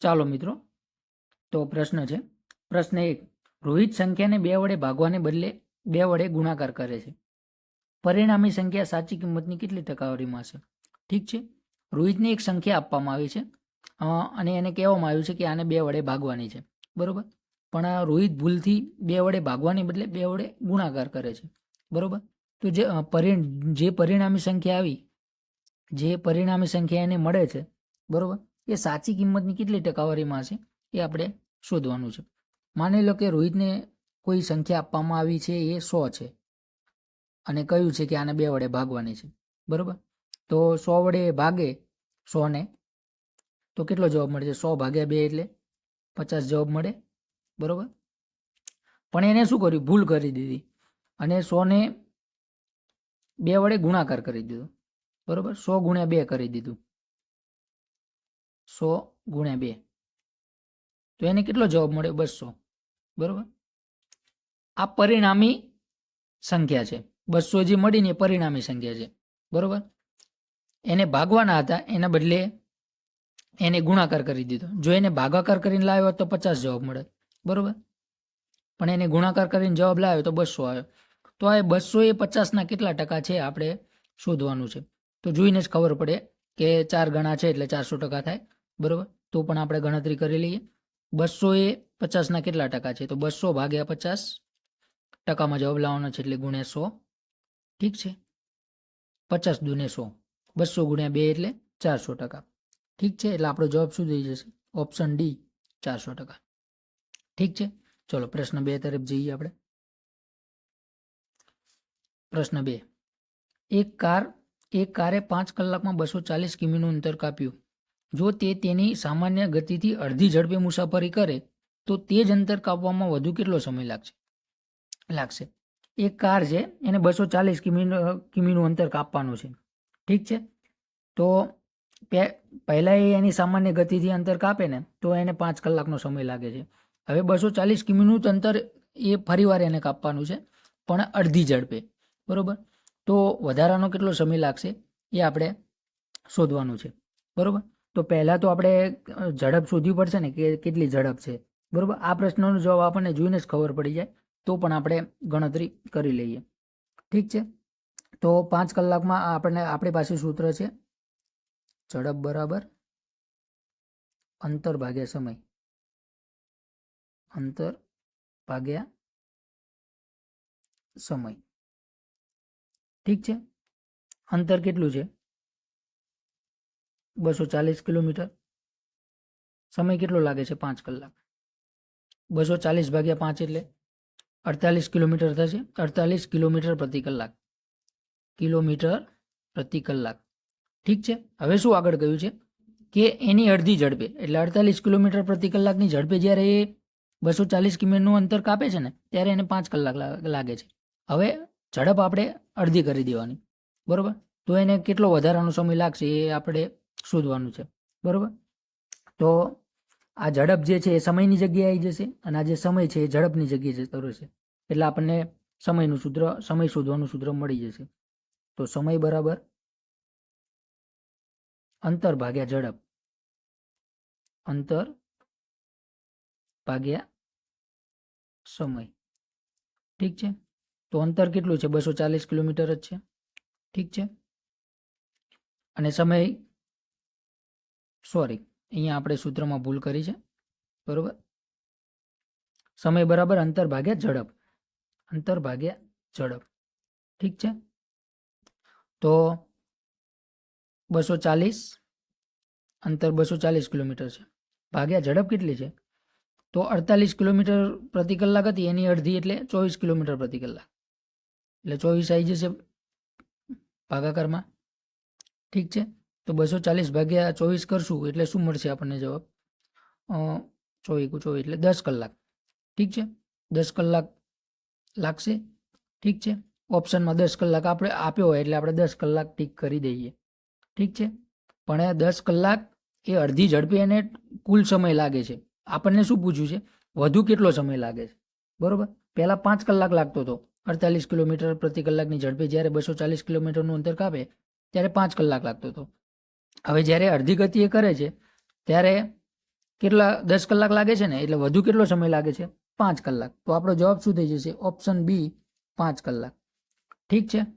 ચાલો મિત્રો, તો પ્રશ્ન છે. પ્રશ્ન એક, રોહિત સંખ્યાને બે વડે ભાગવાને બદલે બે વડે ગુણાકાર કરે છે. પરિણામી સંખ્યા સાચી કિંમતની કેટલી ટકાવારીમાં છે ઠીક છે. રોહિતને એક સંખ્યા આપવામાં આવી છે. અને એને કહેવામાં આવ્યું છે કે આને બે વડે ભાગવાની છે. બરોબર? પણ રોહિત ભૂલથી બે વડે ભાગવાની બદલે બે વડે ગુણાકાર કરે છે. બરોબર? તો જે પરિણ, જે પરિણામી સંખ્યા આવી, જે પરિણામી સંખ્યા એને મળે છે. બરોબર? એ સાચી કિંમતની કેટલી ટકાવારીમાં છે એ આપણે શોધવાનું છે. માની લો કે રોહિતને કોઈ સંખ્યા આપવામાં આવી છે એ સો છે અને કહ્યું છે કે આને બે વડે ભાગવાની છે, બરોબર? તો સો વડે ભાગે સોને તો કેટલો જવાબ મળે છે? સો ભાગ્યા બે એટલે પચાસ જવાબ મળે, બરોબર? પણ એને શું કર્યું? ભૂલ કરી દીધી અને સોને બે વડે ગુણાકાર કરી દીધો, બરોબર? સો ગુણ્યા બે કરી દીધું. સો ગુણ્યા બે. તો એને કેટલો જવાબ મળે બસો. બરોબર? આ પરિણામી સંખ્યા છે. બસો જે મળીને એ પરિણામી સંખ્યા છે. બરોબર? એને ભાગવાના હતા, એના બદલે એને ગુણાકાર કરી દીધો. જો એને ભાગાકાર કરીને લાવ્યો તો પચાસ જવાબ મળે. બરોબર? પણ એને ગુણાકાર કરીને જવાબ લાવ્યો તો બસો આવ્યો. તો આ બસો એ પચાસના કેટલા ટકા છે આપણે શોધવાનું છે. તો જોઈને જ ખબર પડે કે ચાર ગણા છે એટલે ચારસો ટકા થાય. બરોબર? તો પણ આપણે ગણતરી કરી લઈએ. બસો એ પચાસના કેટલા ટકા છે? તો બસો ભાગ્યા પચાસ ટકામાં જવાબ લાવવાનો છે એટલે ગુણ્યા સો. ઠીક છે? પચાસ દુને સો. બસો ગુણ્યા બે એટલે ચારસો ટકા. ઠીક છે? એટલે આપણો જવાબ શું થઈ જશે? ઓપ્શન ડી, ચારસો ટકા. ઠીક છે? ચલો, પ્રશ્ન બે તરફ જઈએ આપણે. પ્રશ્ન બે. એક કાર, એક કારે પાંચ કલાકમાં બસો ચાલીસ કિમીનું અંતર કાપ્યું. જો તે તેની સામાન્ય ગતિથી અડધી ઝડપે મુસાફરી કરે, તો તે જ અંતર કાપવામાં વધુ કેટલો સમય લાગશે? લાગશે. એક કાર છે, એને બસો ચાલીસ કિમી કિમીનું અંતર કાપવાનું છે. ઠીક છે? તો પહેલાં એ એની સામાન્ય ગતિથી અંતર કાપે ને, તો એને પાંચ કલાકનો સમય લાગે છે. હવે બસો ચાલીસ કિમીનું જ અંતર એ ફરીવાર એને કાપવાનું છે, પણ અડધી ઝડપે. બરાબર? તો વધારાનો કેટલો સમય લાગશે એ આપણે શોધવાનું છે. બરોબર? તો પહેલાં તો આપણે ઝડપ શોધવી પડશે ને કે કેટલી ઝડપ છે. બરાબર? આ પ્રશ્નનો જવાબ આપણને જોઈને જ ખબર પડી જાય. તો પણ આપણે ગણતરી કરી લઈએ. ઠીક છે? તો પાંચ કલાકમાં આપણને, આપણી પાસે સૂત્ર છે. ઝડપ બરાબર. અંતર ભાગ્યા સમય. અંતર ભાગ્યા સમય. ઠીક છે? અંતર કેટલું છે? બસો ચાલીસ કિલોમીટર. સમય કેટલો લાગે છે? પાંચ કલાક. બસો ચાલીસ ભાગ્યા પાંચ એટલે અડતાલીસ કિલોમીટર થશે. અડતાલીસ કિલોમીટર પ્રતિ કલાક. કિલોમીટર પ્રતિ કલાક. ઠીક છે? હવે શું આગળ કહ્યું છે? કે એની અડધી ઝડપે. એટલે અડતાલીસ કિલોમીટર પ્રતિ કલાકની ઝડપે જ્યારે એ બસો ચાલીસ કિમીનું અંતર કાપે છે ને, ત્યારે એને પાંચ કલાક લાગે છે. હવે ઝડપ આપણે અડધી કરી દેવાની. બરોબર? તો એને કેટલો વધારાનો સમય લાગશે એ આપણે શોધવાનું છે. બરાબર? તો આ ઝડપ જે છે એ સમયની જગ્યાએ આવી જશે અને આ જે સમય છે એ ઝડપની જગ્યાએ જતો રહેશે. એટલે આપણને સમયનું સૂત્ર, સમય શોધવાનું સૂત્ર મળી જશે. તો સમય બરાબર અંતર ભાગ્યા ઝડપ. અંતર ભાગ્યા સમય. ઠીક છે? તો અંતર કેટલું છે? બસો ચાલીસ કિલોમીટર જ છે. ઠીક છે? અને સમય સોરી, અહીંયા આપણે સૂત્રમાં ભૂલ કરી છે, બરોબર? સમય બરાબર અંતર ભાગ્યા ઝડપ, અંતર ભાગ્યા ઝડપ, ઠીક છે? તો બસો ચાલીસ, અંતર બસો ચાલીસ કિલોમીટર છે. ભાગ્યા ઝડપ કેટલી છે? તો અડતાલીસ કિલોમીટર પ્રતિ કલાક હતી, એની અડધી એટલે ચોવીસ કિલોમીટર પ્રતિ કલાક. એટલે ચોવીસ આવી જશે ભાગાકારમાં, ઠીક છે? તો બસો ચાલીસ ભાગ્યા ચોવીસ કરશું એટલે શું મળશે આપણને જવાબ? ચોવીસ ચોવીસ એટલે દસ કલાક. ઠીક છે? દસ કલાક લાગશે? ઠીક છે? ઓપ્શનમાં દસ કલાક આપણે આપ્યો હોય એટલે આપણે દસ કલાક ટીક કરી દઈએ. ઠીક છે? પણ એ દસ કલાક એ અડધી ઝડપે એને કુલ સમય લાગે છે. આપણને શું પૂછ્યું છે? વધુ કેટલો સમય લાગે છે? બરોબર? પહેલાં પાંચ કલાક લાગતો હતો. અડતાલીસ કિલોમીટર પ્રતિ કલાકની ઝડપે જ્યારે બસો ચાલીસ કિલોમીટરનું અંતર કાપે, ત્યારે પાંચ કલાક લાગતો હતો. હવે જ્યારે અડધી ગતિએ કરે છે, ત્યારે કેટલા, દસ કલાક લાગે છે ને? એટલે વધુ કેટલો સમય લાગે છે? પાંચ કલાક. તો આપણો જવાબ શું થઈ જશે? ઓપ્શન બી પાંચ કલાક. ઠીક છે?